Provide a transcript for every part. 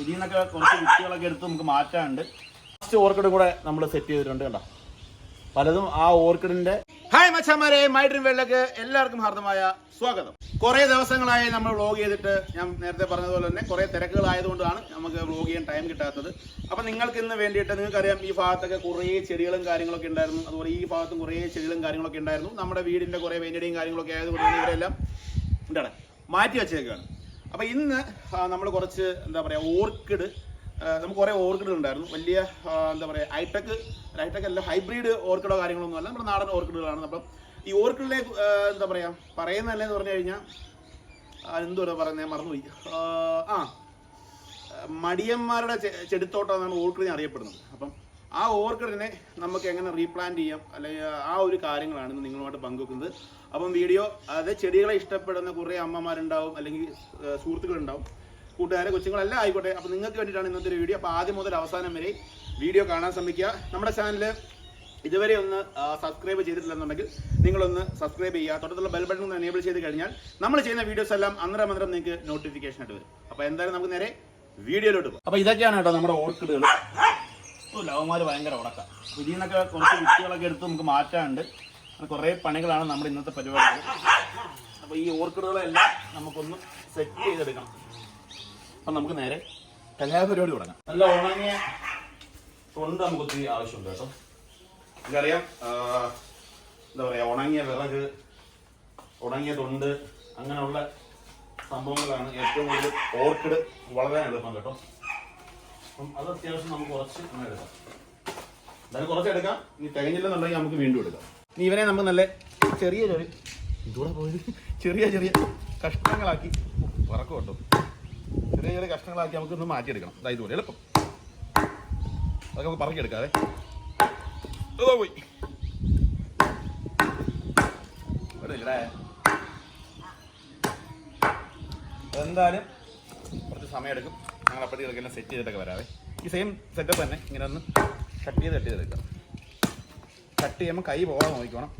ഇതിൽ കുറച്ച് വിത്തുകളൊക്കെ എടുത്ത് നമുക്ക് മാറ്റാനുണ്ട്. ഫസ്റ്റ് ഓർക്കിഡ് കൂടെ നമ്മൾ സെറ്റ് ചെയ്തിട്ടുണ്ട് കണ്ടോ? പലതും ആ ഓർക്കിഡിന്റെ ഹായ് മച്ചാമാരെ മൈഡ്രീം വേൾഡിലേക്ക് എല്ലാവർക്കും ഹാർദമായ സ്വാഗതം. കുറേ ദിവസങ്ങളായി നമ്മൾ വ്ളോഗ് ചെയ്തിട്ട് ഞാൻ നേരത്തെ പറഞ്ഞതുപോലെ തന്നെ കുറേ തിരക്കുകളായതുകൊണ്ടാണ് നമുക്ക് വ്ളോഗ് ചെയ്യാൻ ടൈം കിട്ടാത്തത്. അപ്പം നിങ്ങൾക്ക് ഇന്ന് വേണ്ടിയിട്ട് നിങ്ങൾക്കറിയാം ഈ ഭാഗത്തൊക്കെ കുറേ ചെടികളും കാര്യങ്ങളൊക്കെ ഉണ്ടായിരുന്നു. അതുപോലെ ഈ ഭാഗത്തും കുറേ ചെടികളും കാര്യങ്ങളൊക്കെ ഉണ്ടായിരുന്നു. നമ്മുടെ വീടിന്റെ കുറേ വെഞ്ഞടിയും കാര്യങ്ങളൊക്കെ ആയതുകൊണ്ട് ഇവരെല്ലാം എന്താണ് മാറ്റി വെച്ചേക്കാണ്. അപ്പോൾ ഇന്ന് നമ്മൾ കുറച്ച് എന്താ പറയുക ഓർക്കിഡ് നമുക്ക് കുറേ ഓർക്കിഡുകൾ ഉണ്ടായിരുന്നു. വലിയ എന്താ പറയുക ഹൈടെക് ഹൈടെക് അല്ല ഹൈബ്രിഡ് ഓർക്കിഡോ കാര്യങ്ങളൊന്നും അല്ല. നമ്മുടെ നാടൻ ഓർക്കിഡുകളാണ്. അപ്പം ഈ ഓർക്കിഡിലെ എന്താ എന്താ പറയുക പറയുന്നതല്ലേന്ന് പറഞ്ഞു കഴിഞ്ഞാൽ എന്തോരാ പറയുന്നത് ഞാൻ മറന്നുപോയി. ആ, മടിയന്മാരുടെ ചെടിത്തോട്ടം എന്നാണ് ഓർക്കിഡിനെ അറിയപ്പെടുന്നത്. അപ്പം ആ ഓർക്കിഡിനെ നമുക്ക് എങ്ങനെ റീപ്ലാന്റ് ചെയ്യാം? അല്ലെങ്കിൽ ആ ഒരു കാര്യങ്ങളാണ് നിങ്ങളുമായിട്ട് പങ്കുവെക്കുന്നത്. അപ്പം വീഡിയോ അത് ചെടികളെ ഇഷ്ടപ്പെടുന്ന കുറേ അമ്മമാരുണ്ടാവും അല്ലെങ്കിൽ സുഹൃത്തുക്കളുണ്ടാവും കൂട്ടുകാരെ കൊച്ചുങ്ങളെല്ലാം ആയിക്കോട്ടെ. അപ്പം നിങ്ങൾക്ക് വേണ്ടിയിട്ടാണ് ഇന്നത്തെ ഒരു വീഡിയോ. അപ്പോൾ ആദ്യം മുതൽ അവസാനം വരെ വീഡിയോ കാണാൻ ശ്രമിക്കുക. നമ്മുടെ ചാനൽ ഇതുവരെ ഒന്ന് സബ്സ്ക്രൈബ് ചെയ്തിട്ടില്ലെന്നുണ്ടെങ്കിൽ നിങ്ങളൊന്ന് സബ്സ്ക്രൈബ് ചെയ്യുക. തൊട്ടത്തുള്ള ബെൽ ബട്ടൺ ഒന്ന് എനേബിൾ ചെയ്ത് കഴിഞ്ഞാൽ നമ്മൾ ചെയ്യുന്ന വീഡിയോസ് എല്ലാം അന്നേരം അന്നേരം നിങ്ങൾക്ക് നോട്ടിഫിക്കേഷൻ ആയിട്ട് വരും. അപ്പോൾ എന്തായാലും നമുക്ക് നേരെ വീഡിയോയിലോട്ട് പോകും. അപ്പോൾ ഇതൊക്കെയാണ് കേട്ടോ നമ്മുടെ ഓർക്കിഡുകൾ. ലവന്മാർ ഭയങ്കര ഉണക്കാം ഇതിൽ നിന്നൊക്കെ കുറച്ച് വിത്തുകളൊക്കെ എടുത്ത് നമുക്ക് മാറ്റാനുണ്ട്. കുറേ പണികളാണ് നമ്മുടെ ഇന്നത്തെ പരിപാടി അപ്പോൾ ഈ ഓർക്കിഡുകളെല്ലാം നമുക്കൊന്ന് സെറ്റ് ചെയ്തെടുക്കണം. അപ്പം നമുക്ക് നേരെ കല്യാണ പരിപാടി തുടങ്ങാം. നല്ല ഉണങ്ങിയ തൊണ്ട് നമുക്ക് ഒത്തിരി ആവശ്യമുണ്ട് കേട്ടോ. എനിക്കറിയാം എന്താ പറയുക ഉണങ്ങിയ വിറക് ഉണങ്ങിയ തൊണ്ട് അങ്ങനെയുള്ള സംഭവങ്ങളാണ് ഏറ്റവും കൂടുതൽ ഓർക്കിഡ് വളരാൻ എളുപ്പം കേട്ടോ. അപ്പം അത് അത്യാവശ്യം നമുക്ക് കുറച്ച് അങ്ങനെ എടുക്കാം. എന്തായാലും കുറച്ച് എടുക്കാം. ഇനി തികഞ്ഞില്ലെന്നുണ്ടെങ്കിൽ നമുക്ക് വീണ്ടും എടുക്കാം. ഇനി ഇവനെ നമുക്ക് നല്ല ചെറിയ ചെറിയ ഇതൂടെ പോയത്? ചെറിയ ചെറിയ കഷ്ണങ്ങളാക്കി പറക്കും കേട്ടോ ചെറിയ ചെറിയ കഷ്ണങ്ങളാക്കി നമുക്ക് ഒന്ന് മാറ്റിയെടുക്കണം. അതായത് ഇതുപോലെ എളുപ്പം. അതൊക്കെ നമുക്ക് പറക്കിയെടുക്കാതെ അതോ പോയി. എന്തായാലും കുറച്ച് സമയമെടുക്കും. ഞങ്ങൾ അപ്പോഴത്തേക്ക് എല്ലാം സെറ്റ് ചെയ്തിട്ടൊക്കെ വരാവേ. ഈ സെയിം സെറ്റപ്പ് തന്നെ ഇങ്ങനെ ഒന്ന് കട്ട് ചെയ്ത് കട്ട് ചെയ്തെടുക്കാം കട്ട് ചെയ്യുമ്പോൾ കൈ പോകാതെ നോക്കിക്കോണം.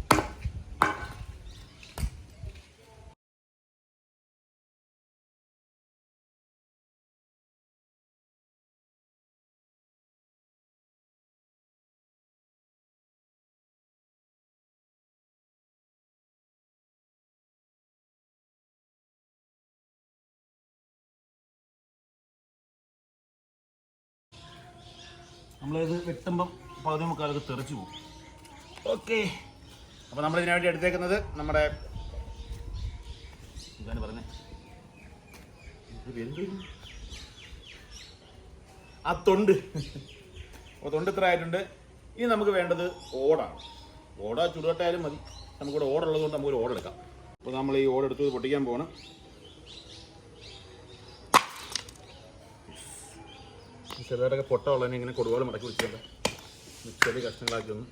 നമ്മളിത് വെട്ടുമ്പം പകുതി മുക്കാലൊക്കെ തെറിച്ചു പോകും. ഓക്കെ. അപ്പോൾ നമ്മൾ വേണ്ടി എടുത്തേക്കുന്നത് നമ്മുടെ ഇതാണ് പറഞ്ഞേ? ആ തൊണ്ട്. തൊണ്ട് ഇത്ര ആയിട്ടുണ്ട്. ഇനി നമുക്ക് വേണ്ടത് ഓടാണ്. ഓട ചുടുകട്ടായാലും മതി. നമുക്കിവിടെ ഓടുള്ളത് കൊണ്ട് നമുക്കൊരു ഓടെടുക്കാം. അപ്പോൾ നമ്മൾ ഈ ഓടെടുത്ത് പൊട്ടിക്കാൻ പോകണം ചെറുതായിട്ടൊക്കെ പൊട്ട ഉള്ളതിനെ ഇങ്ങനെ കൊടുവാലും മടക്കി പിടിച്ചോണ്ട് ചെറിയ കഷ്ണങ്ങളാക്കി ഒന്ന്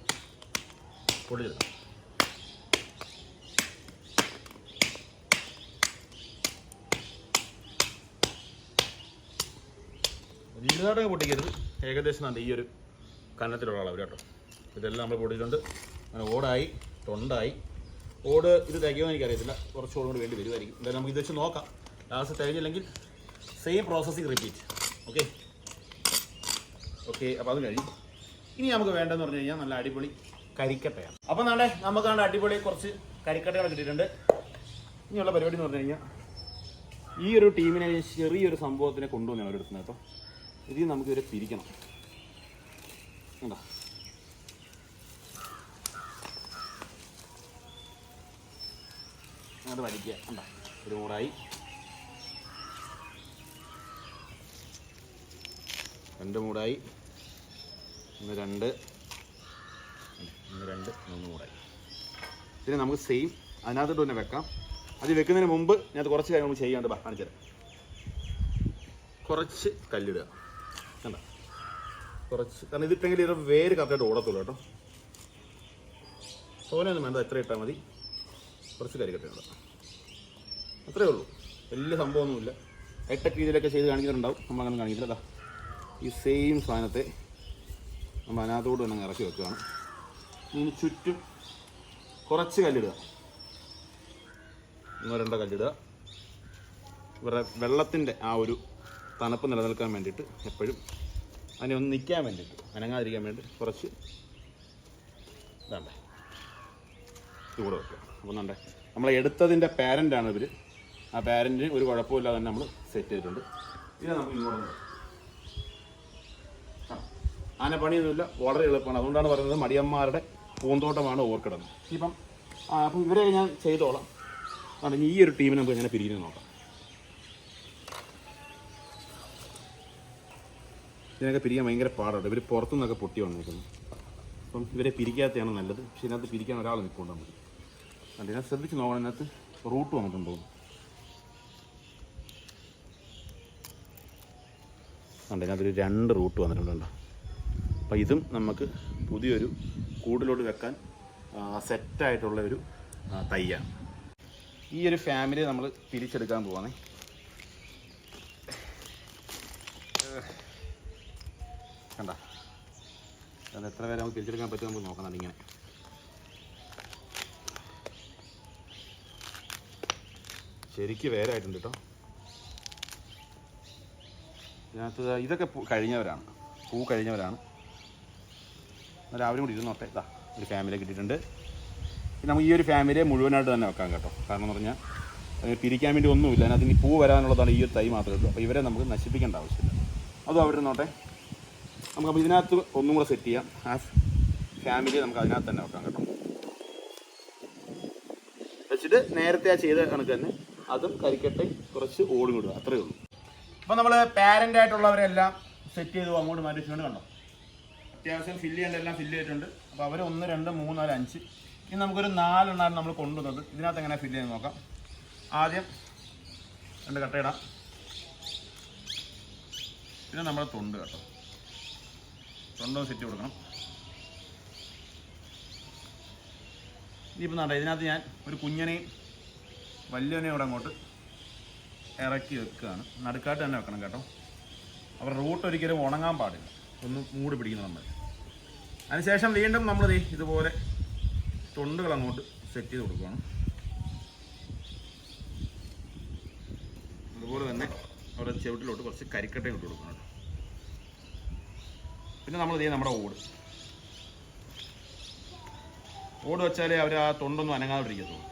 പൊടിച്ചെടുക്കാം വലുതായിട്ടൊക്കെ പൊട്ടിക്കരുത്. ഏകദേശം നല്ല ഈ ഒരു കന്നത്തിലുള്ള അളവ് കേട്ടോ. ഇതെല്ലാം നമ്മൾ പൊടിച്ചിട്ടുണ്ട് അങ്ങനെ ഓടായി തൊണ്ടായി. ഓട് ഇത് തികയുമെന്ന് എനിക്കറിയത്തില്ല. കുറച്ച് ഓടും കൂടി വേണ്ടി വരുമായിരിക്കും എന്തായാലും നമുക്ക് ഇത് വെച്ച് നോക്കാം. Last തികഞ്ഞില്ലെങ്കിൽ same processing repeat okay okay അപ്പോൾ അത് കഴിഞ്ഞു. ഇനി നമുക്ക് വേണ്ടതെന്ന് പറഞ്ഞു കഴിഞ്ഞാൽ നല്ല അടിപൊളി കരിക്കട്ടയാണ്. അപ്പോൾ നാളെ നമുക്ക് നല്ല അടിപൊളി കുറച്ച് കരിക്കട്ടകൾ കിട്ടിയിട്ടുണ്ട്. ഇനിയുള്ള പരിപാടി എന്ന് പറഞ്ഞു കഴിഞ്ഞാൽ ഈ ഒരു ടീമിനെ ചെറിയൊരു സംഭവത്തിനെ കൊണ്ടുവന്ന് അവർ എടുക്കുന്നത് കേട്ടോ. ഇതിൽ നമുക്ക് ഇവരെ പിരിക്കണം കണ്ടോ? അങ്ങോട്ട് വലിക്കുക. കണ്ടോ? ഒരു മൂടായി രണ്ട് മൂടായി. ഒന്ന് രണ്ട്. ഒന്ന് രണ്ട് മൂന്ന് മൂടായി ഇതിന് നമുക്ക് സെയിം അതിനകത്തോട്ട് തന്നെ വെക്കാം. അത് വെക്കുന്നതിന് മുമ്പ് ഞാൻ കുറച്ച് കാര്യങ്ങൾ ചെയ്യാണ്ട് കാണിച്ചു തരാം. കുറച്ച് കല്ലിടുക. കണ്ട? കുറച്ച് കാരണം ഇതിട്ടെങ്കിൽ ഇത് വേര് കറക്റ്റായിട്ട് ഓടത്തുള്ളൂ കേട്ടോ. തോനെയൊന്നും വേണ്ട എത്ര ഇട്ടാൽ മതി. കുറച്ച് കരിക്കട്ടുണ്ട് അത്രേ ഉള്ളൂ. വലിയ സംഭവമൊന്നുമില്ല. ഹൈടെക് രീതിയിലൊക്കെ ചെയ്ത് കാണിക്കുന്നുണ്ടാവും നമ്മളങ്ങനെ കാണിക്കില്ല അതാ ഈ സെയിം സാധനത്തെ നമ്മൾ അതിനകത്തോട് തന്നെ ഇറക്കി വെക്കുകയാണ്. ഇനി ചുറ്റും കുറച്ച് കല്ലിടുക. ഒന്നോ രണ്ടോ കല്ലിടുക. ഇവരുടെ വെള്ളത്തിന്റെ ആ ഒരു തണുപ്പ് നിലനിൽക്കാൻ വേണ്ടിയിട്ട് എപ്പോഴും അതിനെ ഒന്ന് നിൽക്കാൻ വേണ്ടിയിട്ട് അനങ്ങാതിരിക്കാൻ വേണ്ടി കുറച്ച് ഇതാണ്ടേ ചൂട് വെക്കുക. അപ്പോൾ എന്താ നമ്മൾ എടുത്തതിന്റെ പാരന്റാണ് ഇവർ ആ പാരന്റിന് ഒരു കുഴപ്പമില്ലാതെ തന്നെ നമ്മൾ സെറ്റ് ചെയ്തിട്ടുണ്ട്. ഇത് നമുക്ക് ഇങ്ങോട്ട്. ആന പണിയൊന്നുമില്ല വളരെ എളുപ്പമാണ്. അതുകൊണ്ടാണ് പറയുന്നത് മടിയന്മാരുടെ പൂന്തോട്ടമാണ് ഓർക്കിടുന്നത്. ഇപ്പം അപ്പം ഇവരെ ഞാൻ ചെയ്തോളാം. അതെ ഈ ഒരു ടീമിനെ നമുക്ക് ഞാൻ പിരിഞ്ഞു നോക്കാം. ഇതിനൊക്കെ പിരിക്കാൻ ഭയങ്കര പാടാണ് ഇവർ പുറത്തുനിന്നൊക്കെ പൊട്ടി വന്നേക്കുന്നു. അപ്പം ഇവരെ പിരിക്കാത്തതാണ് നല്ലത്. പക്ഷെ ഇതിനകത്ത് പിരിക്കാൻ ഒരാൾ നിൽക്കൊണ്ടാൽ മതി അല്ല ഞാൻ ശ്രദ്ധിച്ച് നോക്കണം. ഇതിനകത്ത് റൂട്ട് വന്നിട്ടുണ്ടോ അതിനകത്തൊരു രണ്ട് റൂട്ട് വന്നിട്ടുണ്ടോ അപ്പോൾ ഇതും നമുക്ക് പുതിയൊരു കൂടിലോട്ട് വെക്കാൻ സെറ്റായിട്ടുള്ള ഒരു തയ്യാണ്. ഈ ഒരു ഫാമിലി നമ്മൾ തിരിച്ചെടുക്കാൻ പോവാണേ. കണ്ട? അത് എത്ര പേരെ നമുക്ക് തിരിച്ചെടുക്കാൻ പറ്റും നമുക്ക് നോക്കണം ഇങ്ങനെ. ശരിക്ക് വേരായിട്ടുണ്ട് കേട്ടോ. ഇതിനകത്ത് ഇതൊക്കെ കഴിഞ്ഞവരാണ്. പൂ കഴിഞ്ഞവരാണ്. അവരും കൂടി ഇരുന്നോട്ടെ. ഇതാ ഒരു ഫാമിലി കിട്ടിയിട്ടുണ്ട്. നമുക്ക് ഈ ഒരു ഫാമിലിയെ മുഴുവനായിട്ട് തന്നെ വെക്കാം കേട്ടോ. കാരണം എന്ന് പറഞ്ഞാൽ അതിന് പിരിക്കാൻ വേണ്ടി ഒന്നുമില്ല. അതിനകത്ത് ഇനി പൂ വരാനുള്ളതാണ് ഈ ഒരു തൈ മാത്രമേ ഉള്ളൂ. അപ്പോൾ ഇവരെ നമുക്ക് നശിപ്പിക്കേണ്ട ആവശ്യമില്ല. അതും അവിടെ നോട്ടെ നമുക്ക് അപ്പോൾ ഇതിനകത്ത് ഒന്നും കൂടെ സെറ്റ് ചെയ്യാം. ആ ഫാമിലി നമുക്ക് അതിനകത്ത് തന്നെ വെക്കാം കേട്ടോ. വെച്ചിട്ട് നേരത്തെ ആ ചെയ്ത കണക്ക് തന്നെ അതും കരിക്കട്ടെ കുറച്ച് ഓടും വിടുക അത്രയേ ഉള്ളൂ. അപ്പോൾ നമ്മൾ പാരന്റ് ആയിട്ടുള്ളവരെല്ലാം സെറ്റ് ചെയ്തു അങ്ങോട്ട് മാറ്റി വെച്ചുകൊണ്ട് കണ്ടോ? അത്യാവശ്യം ഫില്ല് ചെയ്യേണ്ട എല്ലാം ഫില്ല് ചെയ്തിട്ടുണ്ട്. അപ്പോൾ അവർ ഒന്ന് രണ്ട് മൂന്ന് നാല് അഞ്ച്. ഇനി നമുക്കൊരു നാലെണ്ണമാണ് നമ്മൾ കൊണ്ടുവന്നത്. ഇതിനകത്ത് എങ്ങനെ ഫില്ല് ചെയ്ത് നോക്കാം. ആദ്യം രണ്ട് കട്ടയിടാം പിന്നെ നമ്മുടെ തൊണ്ട് കേട്ടോ. തൊണ്ടും സെറ്റ് കൊടുക്കണം. ഇനിയിപ്പോൾ നട ഇതിനകത്ത് ഞാൻ ഒരു കുഞ്ഞനെയും വലിയവനെയും കൂടെ അങ്ങോട്ട് ഇറക്കി വെക്കുകയാണ്. നടുക്കാട്ട് തന്നെ വെക്കണം കേട്ടോ. അപ്പോൾ റൂട്ട് ഒരിക്കലും ഉണങ്ങാൻ പാടില്ല. ഒന്ന് മൂടി പിടിക്കുന്നു നമ്മൾ. അതിനുശേഷം വീണ്ടും നമ്മൾ ഇതുപോലെ തൊണ്ടുകൾ അങ്ങോട്ട് സെറ്റ് ചെയ്ത് കൊടുക്കുകയാണ് അതുപോലെ തന്നെ അവരുടെ ചെവിട്ടിലോട്ട് കുറച്ച് കരിക്കട്ടയും ഇട്ട് കൊടുക്കണം പിന്നെ നമ്മൾ ചെയ്യും നമ്മുടെ ഓട്. ഓട് വെച്ചാലേ അവർ ആ തൊണ്ടൊന്നും അനങ്ങാതിരിക്കത്തുള്ളൂ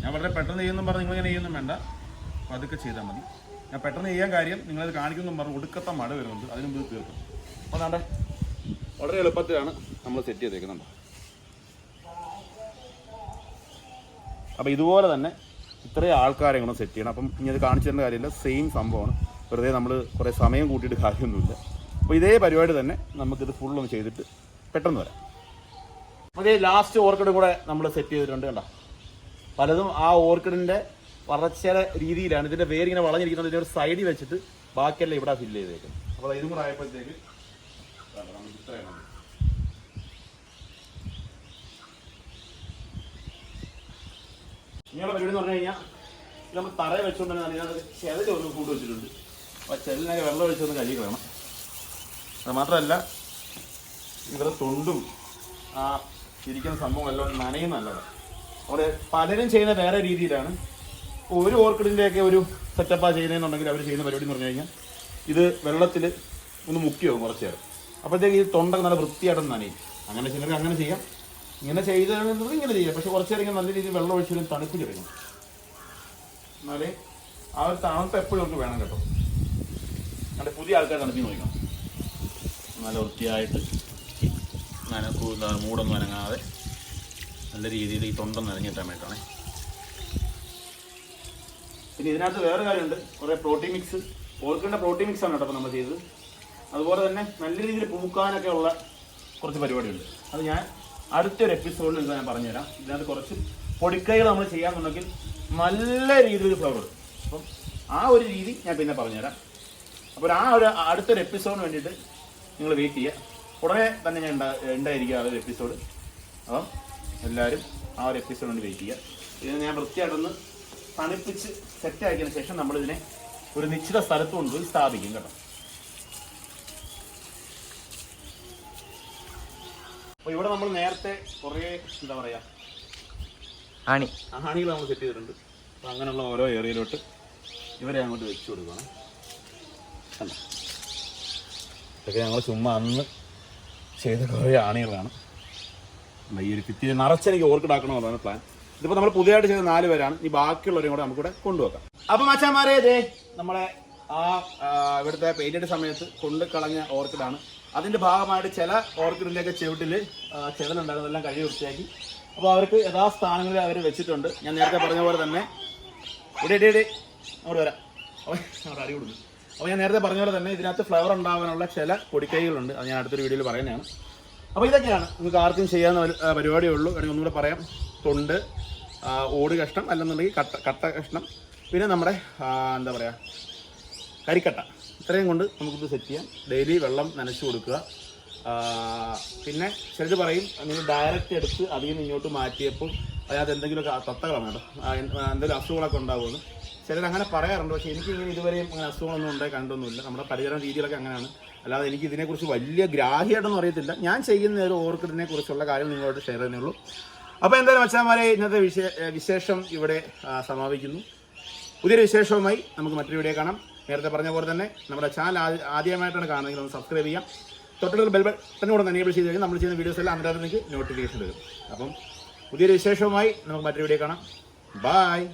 ഞാൻ വളരെ പെട്ടെന്ന് ചെയ്യുന്നു പറഞ്ഞ് നിങ്ങളിങ്ങനെ ചെയ്യുന്നു വേണ്ട. അപ്പോൾ അതൊക്കെ ചെയ്താൽ മതി. ഞാൻ പെട്ടെന്ന് ചെയ്യാൻ കാര്യം നിങ്ങളത് കാണിക്കുന്നു പറഞ്ഞ് ഒടുക്കത്തെ മഴ വരുന്നുണ്ട്. അതിന് മുമ്പ് തീർക്കും. അപ്പോൾ നാണ്ടെ വളരെ എളുപ്പത്തിലാണ് നമ്മൾ സെറ്റ് ചെയ്തേക്കുന്നുണ്ട് അപ്പോൾ ഇതുപോലെ തന്നെ ഇത്രയും ആൾക്കാരെ കൂടെ സെറ്റ് ചെയ്യണം അപ്പം ഇനി അത് കാണിച്ചു തരേണ്ട കാര്യമില്ല. സെയിം സംഭവമാണ്. വെറുതെ നമ്മൾ കുറേ സമയം കൂട്ടിയിട്ട് കാര്യമൊന്നുമില്ല. അപ്പോൾ ഇതേ പരിപാടി തന്നെ നമുക്കിത് ഫുള്ളൊന്ന് ചെയ്തിട്ട് പെട്ടെന്ന് വരാം. അതേ ലാസ്റ്റ് ഓർക്കിഡും കൂടെ നമ്മൾ സെറ്റ് ചെയ്തിട്ടുണ്ട് കണ്ടോ? പലതും ആ ഓർക്കിഡിന്റെ വളർച്ചയുടെ രീതിയിലാണ്. വേര് ഇങ്ങനെ വളഞ്ഞിരിക്കുന്നത്. ഇതിന്റെ ഒരു സൈഡിൽ വെച്ചിട്ട് ബാക്കിയെല്ലാം ഇവിടെ ഫില്ല് ചെയ്തേക്കും. അപ്പോൾ ഇതും കൂടെ ആയപ്പോഴത്തേക്ക് ഇങ്ങനെയുള്ള പരിപാടി എന്ന് പറഞ്ഞു കഴിഞ്ഞാൽ നമ്മൾ തറയെ വെച്ചുകൊണ്ട് തന്നെ അതിനകത്ത് ചെതൽ ഒന്ന് കൂട്ട് വെച്ചിട്ടുണ്ട്. അപ്പോൾ ചെതലിനൊക്കെ വെള്ളം ഒഴിച്ചൊന്ന് കഴുകി വേണം അത് മാത്രമല്ല ഇവരുടെ തൊണ്ടും ആ ഇരിക്കുന്ന സംഭവം എല്ലാം നനയും നല്ലതാണ് അവിടെ പലരും ചെയ്യുന്ന വേറെ രീതിയിലാണ്. ഒരു ഓർക്കിഡിന്റെയൊക്കെ ഒരു സെറ്റപ്പാണ് ചെയ്യുന്നതെന്നുണ്ടെങ്കിൽ അവർ ചെയ്യുന്ന പരിപാടി എന്ന് പറഞ്ഞു കഴിഞ്ഞാൽ ഇത് വെള്ളത്തിൽ ഒന്ന് മുക്കിയോ കുറച്ച് നേരം. അപ്പോഴത്തേക്ക് ഈ തൊണ്ടൊക്കെ നല്ല വൃത്തിയായിട്ട് നനയും. അങ്ങനെ ചിലർക്ക് അങ്ങനെ ചെയ്യാം. ഇങ്ങനെ ചെയ്തത് ഇങ്ങനെ ചെയ്യാം. പക്ഷെ കുറച്ച് നേരം നല്ല രീതിയിൽ വെള്ളം ഒഴിച്ചാലും തണുപ്പിച്ചെടുക്കണം എന്നാലേ ആ ഒരു തണുപ്പ് എപ്പോഴും നമുക്ക് വേണം കേട്ടോ. നമ്മുടെ പുതിയ ആൾക്കാർ തണുപ്പി നോക്കണം നല്ല വൃത്തിയായിട്ട് നനക്കൂ എന്താണ് മൂടൊന്നും അനങ്ങാതെ. നല്ല രീതിയിൽ ഈ തൊണ്ട നിറഞ്ഞ വേണ്ടിയിട്ടാണ് പിന്നെ ഇതിനകത്ത് വേറെ കാര്യമുണ്ട്. കുറേ പ്രോട്ടീൻ മിക്സ് ഓർക്കേണ്ട പ്രോട്ടീൻ മിക്സ് ആണ് കേട്ടോ നമ്മൾ ചെയ്തത്. അതുപോലെ തന്നെ നല്ല രീതിയിൽ പൂക്കാനൊക്കെ ഉള്ള കുറച്ച് പരിപാടിയുണ്ട്. അത് ഞാൻ അടുത്തൊരു എപ്പിസോഡിൽ ഇത് ഞാൻ പറഞ്ഞുതരാം. ഇതിനകത്ത് കുറച്ച് പൊടിക്കൈകൾ നമ്മൾ ചെയ്യാമെന്നുണ്ടെങ്കിൽ നല്ല രീതിയിൽ ഫ്ലവർ അപ്പം ആ ഒരു രീതി ഞാൻ പിന്നെ പറഞ്ഞുതരാം. അപ്പോൾ ആ ഒരു അടുത്തൊരു എപ്പിസോഡിന് വേണ്ടിയിട്ട് നിങ്ങൾ വെയിറ്റ് ചെയ്യുക. ഉടനെ തന്നെ ഞാൻ ഉണ്ടായിരിക്കുക ആ ഒരു എപ്പിസോഡ് അപ്പം എല്ലാവരും ആ ഒരു എപ്പിസോഡ് വേണ്ടി വെയിറ്റ് ചെയ്യുക. ഇത് ഞാൻ വൃത്തിയായിട്ടൊന്ന് തണുപ്പിച്ച് സെറ്റ് ആക്കിയതിന് ശേഷം നമ്മളിതിനെ ഒരു നിശ്ചിത സ്ഥലത്ത് കൊണ്ടുപോയി സ്ഥാപിക്കും കേട്ടോ. അപ്പോൾ ഇവിടെ നമ്മൾ നേരത്തെ കുറേ എന്താ പറയാ ആണി. ആണികൾ നമ്മൾ സെറ്റ് ചെയ്തിട്ടുണ്ട്. അപ്പോൾ അങ്ങനെയുള്ള ഓരോ ഏരിയയിലോട്ട് ഇവരെ അങ്ങോട്ട് വെച്ച് കൊടുക്കണം. കണ്ടോ? ഇതൊക്കെ ഞങ്ങൾ ചുമ്മാ അന്ന് ചെയ്ത കുറേ ആണികളാണ്. ഈ ഒരു ഭിത്തി നിറച്ചെനിക്ക് ഓർക്കിടാക്കണമെന്നാണ് പ്ലാൻ ഇതിപ്പോൾ നമ്മൾ പുതിയതായിട്ട് ചെയ്ത നാല് പേരാണ്. ഈ ബാക്കിയുള്ളവരെയും കൂടെ നമുക്കിവിടെ കൊണ്ടുവെക്കാം. അപ്പം മച്ചാമാരെ ഇതേ നമ്മളെ ആ ഇവിടുത്തെ പെയിന്റിന്റെ സമയത്ത് കൊണ്ട് കളഞ്ഞ ഓർക്കിഡാണ്. അതിന്റെ ഭാഗമായിട്ട് ചില ഓർക്കിഡിന്റെയൊക്കെ ചെവിട്ടിൽ ചെതലുണ്ടായിരുന്നതെല്ലാം കഴുകി വൃത്തിയാക്കി. അപ്പോൾ അവർക്ക് യഥാസ്ഥാനങ്ങളിൽ അവർ വെച്ചിട്ടുണ്ട്. ഞാൻ നേരത്തെ പറഞ്ഞ പോലെ തന്നെ ഇവിടെ ഇടി ഇടേ അവിടെ വരാം. അവിടെ അടി കൊടുക്കും അപ്പോൾ ഞാൻ നേരത്തെ പറഞ്ഞ പോലെ തന്നെ ഇതിനകത്ത് ഫ്ലവർ ഉണ്ടാവാനുള്ള ചില പൊടിക്കൈകളുണ്ട്. അത് ഞാൻ അടുത്തൊരു വീഡിയോയിൽ പറയുന്നതാണ്. അപ്പോൾ ഇതൊക്കെയാണ്. നമുക്ക് ആർക്കും ചെയ്യാവുന്ന പരിപാടിയേ ഉള്ളൂ അല്ലെങ്കിൽ ഒന്നുകൂടെ പറയാം. തൊണ്ട് ഓട് കഷ്ണം അല്ലെന്നുണ്ടെങ്കിൽ കട്ട കട്ട കഷ്ണം. പിന്നെ നമ്മുടെ എന്താ പറയുക കരിക്കട്ട. ഇത്രയും കൊണ്ട് നമുക്കിത് സെറ്റ് ചെയ്യാം. ഡെയിലി വെള്ളം നനച്ചു കൊടുക്കുക. പിന്നെ ചിലർ പറയും നിങ്ങൾ ഡയറക്റ്റ് എടുത്ത് അതിൽ നിന്ന് ഇങ്ങോട്ട് മാറ്റിയപ്പോൾ അതിനകത്ത് എന്തെങ്കിലുമൊക്കെ തത്തകളാണ് കേട്ടോ. എന്തെങ്കിലും അസുഖങ്ങളൊക്കെ ഉണ്ടാവുമെന്ന്. ചിലർ അങ്ങനെ പറയാറുണ്ട്. പക്ഷേ എനിക്ക് ഇങ്ങനെ ഇതുവരെയും അങ്ങനെ അസുഖങ്ങളൊന്നും ഉണ്ടായി കണ്ടൊന്നുമില്ല. നമ്മുടെ പരിചരണ രീതികളൊക്കെ അങ്ങനെയാണ്. അല്ലാതെ എനിക്ക് ഇതിനെക്കുറിച്ച് വലിയ ഗ്രാഹ്യമായിട്ടൊന്നും അറിയത്തില്ല. ഞാൻ ചെയ്യുന്ന ഒരു ഓർക്കിഡിനെ കുറിച്ചുള്ള കാര്യം നിങ്ങളോട് ഷെയർ ചെയ്യുന്നേ ഉള്ളൂ. അപ്പോൾ എന്തായാലും അച്ഛന്മാരെ ഇന്നത്തെ വിശേ വിശേഷം ഇവിടെ സമാപിക്കുന്നു. പുതിയൊരു വിശേഷവുമായി നമുക്ക് മറ്റൊരു വീഡിയോ കാണാം. നേരത്തെ പറഞ്ഞ പോലെ തന്നെ നമ്മുടെ ചാനൽ ആദ്യ- ആദ്യമായിട്ടാണ് കാണുന്നതെങ്കിൽ ഒന്ന് സബ്സ്ക്രൈബ് ചെയ്യാം. തൊട്ടുള്ള ബെൽ ബട്ടൺ കൂടെ എനേബിൾ ചെയ്ത് കഴിഞ്ഞാൽ നമ്മൾ ചെയ്യുന്ന വീഡിയോസ് എല്ലാം നിങ്ങൾക്ക് നോട്ടിഫിക്കേഷൻ വരും. അപ്പം പുതിയൊരു വിശേഷവുമായി നമുക്ക് മറ്റൊരു വീഡിയോ കാണാം. ബായ്